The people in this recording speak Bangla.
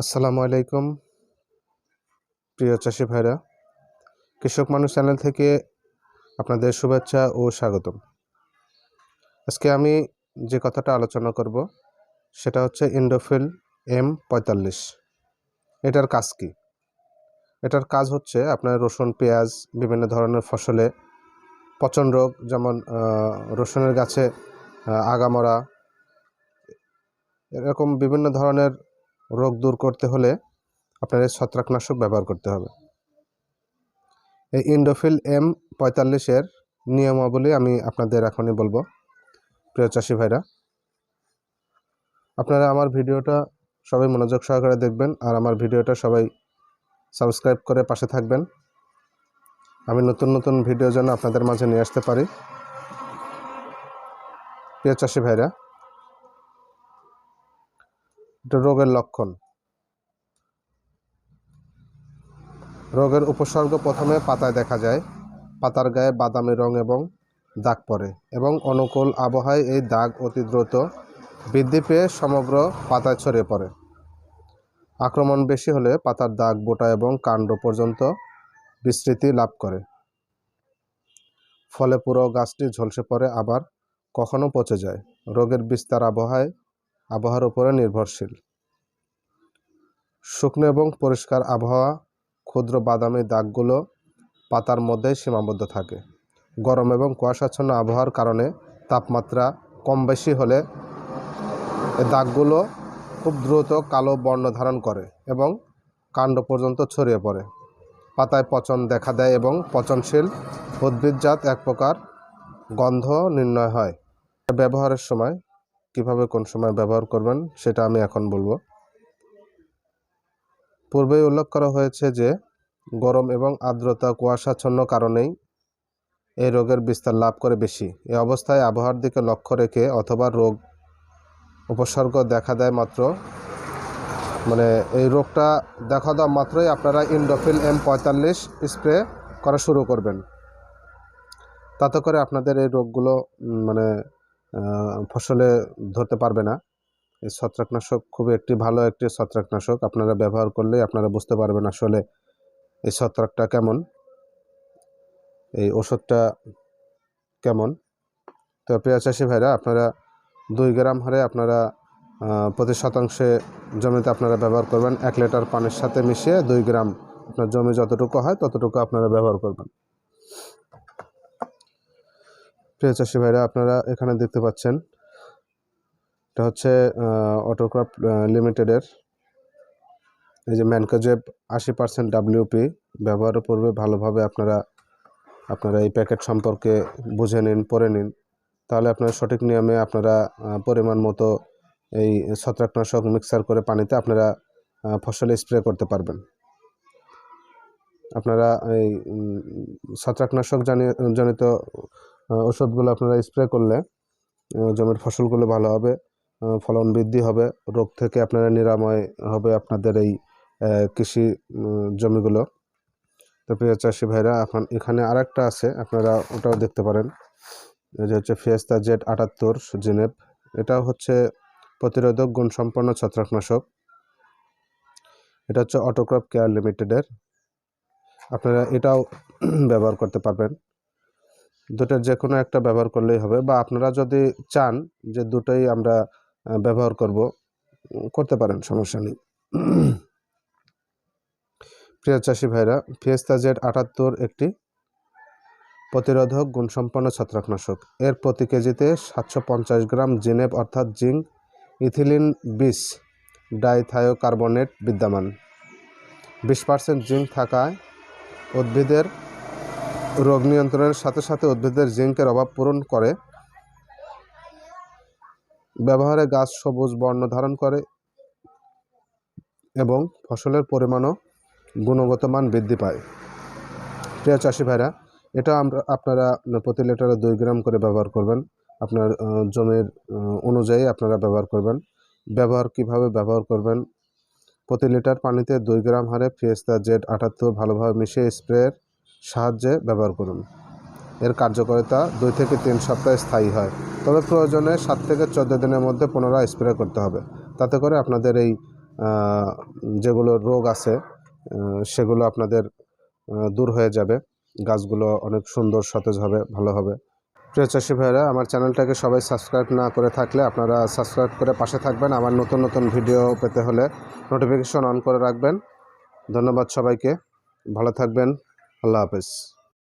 আসসালামু আলাইকুম, প্রিয় চাষি ভাইরা। কৃষক মানুষ চ্যানেল থেকে আপনাদের শুভেচ্ছা ও স্বাগতম। আজকে আমি যে কথাটা আলোচনা করব, সেটা হচ্ছে ইন্ডোফিল এম পঁয়তাল্লিশ। এটার কাজ কি? এটার কাজ হচ্ছে আপনার রসুন, পেঁয়াজ, বিভিন্ন ধরনের ফসলে পচন রোগ, যেমন রসুনের গাছে আগামরা, এরকম বিভিন্ন ধরনের রোগ দূর করতে হলে আপনার এই ছত্রাকনাশক ব্যবহার করতে হবে। এই ইন্ডোফিল এম পঁয়তাল্লিশের নিয়মাবলী আমি আপনাদের এখনই বলব। প্রিয় চাষি ভাইরা, আপনারা আমার ভিডিওটা সবাই মনোযোগ সহকারে দেখবেন আর আমার ভিডিওটা সবাই সাবস্ক্রাইব করে পাশে থাকবেন। আমি নতুন নতুন ভিডিও যেন আপনাদের মাঝে নিয়ে আসতে পারি। প্রিয় চাষি ভাইরা রোগের লক্ষণ। রোগের উপসর্গ প্রথমে পাতায় দেখা যায়। পাতার গায়ে বাদামি রং এবং দাগ পড়ে এবং অনুকূল আবহাওয়ায় এই দাগ অতি দ্রুত বৃদ্ধি পেয়ে সমগ্র পাতায় ছড়িয়ে পড়ে। আক্রমণ বেশি হলে পাতার দাগ, বোটা এবং কাণ্ড পর্যন্ত বিস্তৃতি লাভ করে। ফলে পুরো গাছটি ঝলসে পড়ে, আবার কখনো পচে যায়। রোগের বিস্তার আবহাওয়ায় আবহাওয়ার উপরে নির্ভরশীল। শুকনো এবং পরিষ্কার আবহাওয়া, ক্ষুদ্র বাদামি দাগগুলো পাতার মধ্যেই সীমাবদ্ধ থাকে। গরম এবং কুয়াশাচ্ছন্ন আবহাওয়ার কারণে তাপমাত্রা কম বেশি হলে দাগগুলো খুব দ্রুত কালো বর্ণ ধারণ করে এবং কাণ্ড পর্যন্ত ছড়িয়ে পড়ে। পাতায় পচন দেখা দেয় এবং পচনশীল উদ্ভিদজাত এক প্রকার গন্ধ নির্ণয় হয়। ব্যবহারের সময় কীভাবে কোন সময় ব্যবহার করবেন সেটা আমি এখন বলব। পূর্বেই উল্লেখ করা হয়েছে যে, গরম এবং আর্দ্রতা কুয়াশাচ্ছন্ন কারণেই এই রোগের বিস্তার লাভ করে বেশি। এ অবস্থায় আবহাওয়ার দিকে লক্ষ্য রেখে অথবা রোগ উপসর্গ দেখা দেয় মাত্র। মানে এই রোগটা দেখা দেওয়া মাত্রই আপনারা ইন্ডোফিল এম পঁয়তাল্লিশ স্প্রে করা শুরু করবেন। তাতে করে আপনাদের এই রোগগুলো মানে ফসলে ধরতে পারবে না। এই ছত্রাকনাশক খুবই একটি ভালো একটি ছত্রাকনাশক। আপনারা ব্যবহার করলে আপনারা বুঝতে পারবেন আসলে এই ছত্রাকটা কেমন, এই ওষুধটা কেমন। তো প্রিয় চাষি ভাইরা, আপনারা দুই গ্রাম হারে আপনারা প্রতি শতাংশে জমিতে আপনারা ব্যবহার করবেন এক লিটার পানির সাথে মিশিয়ে দুই গ্রাম আপনার জমি যতটুকু হয় ততটুকু আপনারা ব্যবহার করবেন। প্রিয় চাষি ভাইরা আপনারা এখানে দেখতে পাচ্ছেন। এটা হচ্ছে অটোক্রাফট লিমিটেডের এই যে ম্যানকোজেব আশি পার্সেন্ট ডাব্লিউপি ব্যবহারের পূর্বে ভালোভাবে আপনারা আপনারা এই প্যাকেট সম্পর্কে বুঝে নিন, পড়ে নিন। তাহলে আপনারা সঠিক নিয়মে আপনারা পরিমাণ মতো এই ছত্রাকনাশক মিক্সার করে পানিতে আপনারা ফসলে স্প্রে করতে পারবেন। আপনারা এই ছত্রাকনাশক জানি- জনিত ওষুধগুলো আপনারা স্প্রে করলে জমির ফসলগুলো ভালো হবে ফলন বৃদ্ধি হবে, রোগ থেকে আপনারা নিরাময় হবে আপনাদের এই কৃষি জমিগুলো। তো প্রিয় চাষি ভাইরা, এখন এখানে আরেকটা আছে, আপনারা ওটাও দেখতে পারেন। যে হচ্ছে ফিয়েস্তা জেড আটাত্তর জিনেপ এটাও হচ্ছে প্রতিরোধক গুণসম্পন্ন ছত্রাকনাশক। এটা হচ্ছে অটোক্রপ কেয়ার লিমিটেডের আপনারা এটাও ব্যবহার করতে পারবেন। দুটোর যে কোনো একটা ব্যবহার করলেই হবে বা আপনারা যদি চান যে দুটোই আমরা ব্যবহার করব করতে পারেন, সমস্যা নেই। প্রিয় চাষি ভাইরা, ফিয়েস্তা জেড আটাত্তর একটি প্রতিরোধক গুণসম্পন্ন ছত্রাকনাশক। এর প্রতি কেজিতে সাতশো পঞ্চাশ গ্রাম জিনেপ অর্থাৎ জিঙ্ক, ইথিলিন বিশ ডাইথায়োকার্বনেট বিদ্যমান। বিশ পার্সেন্ট জিঙ্ক থাকায় উদ্ভিদের রোগ নিয়ন্ত্রণের সাথে সাথে উদ্ভিদের জিঙ্কের অভাব পূরণ করে। ব্যবহারে গাছ সবুজ বর্ণ ধারণ করে এবং ফসলের পরিমাণও গুণগত মান বৃদ্ধি পায়। প্রিয় চাষি ভাইরা, এটা আমরা, আপনারা প্রতি লিটারে দুই গ্রাম করে ব্যবহার করবেন। আপনার জমির অনুযায়ী আপনারা ব্যবহার করবেন। ব্যবহার কীভাবে ব্যবহার করবেন? প্রতি লিটার পানিতে দুই গ্রাম হারে ফিয়েস্তা জেড আটাত্তর ভালোভাবে মিশিয়ে স্প্রের সাহায্যে ব্যবহার করুন। এর কার্যকারিতা দুই থেকে তিন সপ্তাহ স্থায়ী হয়। তবে প্রয়োজনে সাত থেকে চোদ্দ দিনের মধ্যে পুনরায় স্প্রে করতে হবে। তাতে করে আপনাদের এই যেগুলো রোগ আছে সেগুলো আপনাদের দূর হয়ে যাবে। গাছগুলো অনেক সুন্দর, সতেজ হবে, ভালো হবে। প্রিয় চাষি ভাইরা আমার চ্যানেলটাকে সবাই সাবস্ক্রাইব না করে থাকলে আপনারা সাবস্ক্রাইব করে পাশে থাকবেন। আমার নতুন নতুন ভিডিও পেতে হলে নোটিফিকেশন অন করে রাখবেন। ধন্যবাদ সবাইকে। ভালো থাকবেন। আল্লাহ হাফেজ